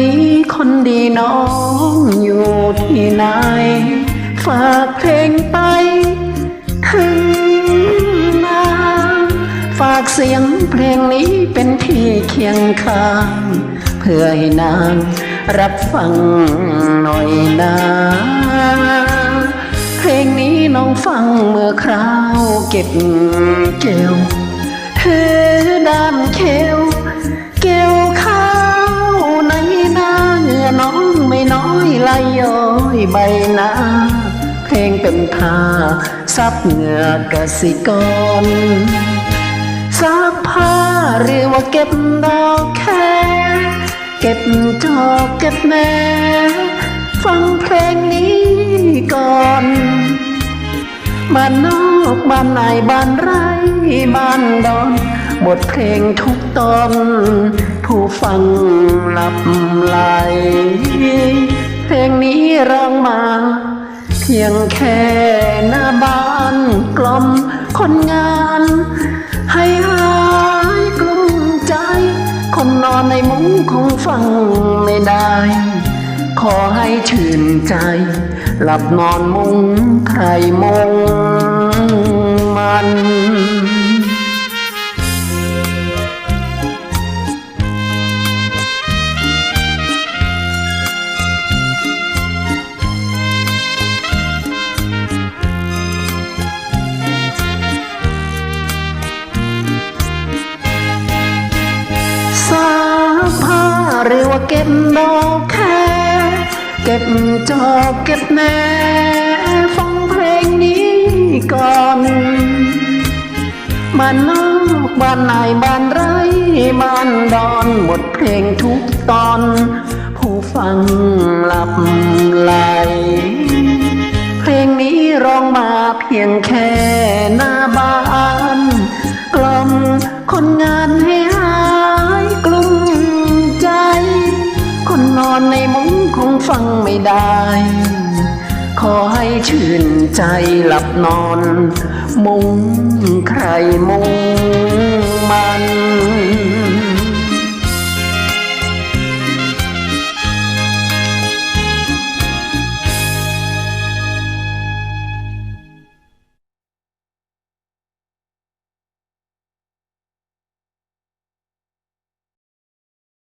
ำดีน้องอยู่ที่ไหน ฝากเพลงไปถึงนางฝากเสียงเพลงนี้เป็นที่เคียงข้าง เพื่อให้นางรับฟังหน่อยนะเพลงนี้น้องฟังเมื่อคราวเก็บเกี่ยวถือด้ามเขียว ใบหน้า เพลงเป็นท่าซับเหงื่อกสิกรซักผ้าหรือว่าเก็บดอกแค่เก็บจอกเก็บแม่ฟังเพลงนี้ก่อนบ้านนอกบ้านในบ้านไรบ้านดอน บทเพลงทุกตอน ผู้ฟังหลับไหล เพลงนี้ร้องมา เพียงแค่หน้าบ้านกล่อมคนงาน ให้หายกลุ้มใจ คนนอนในมุ้งคงฟังไม่ได้ ขอให้ชื่นใจ หลับนอนมุ้งใครมุง ซักผ้าหรือว่าเก็บดอกแค่เก็บจอกเก็บแหน่ฟังเพลงนี้ก่อนบ้านนอกบ้านนายบ้านไรบ้านดอนบทเพลงทุกตอน ผู้ฟังหลับไหลเพลงนี้ร้องมาเพียงแค่หน้าบ้าน กล่อมคนงานให้ ฟังไม่ได้ ขอให้ชื่นใจหลับนอน มุงใครมุงมัน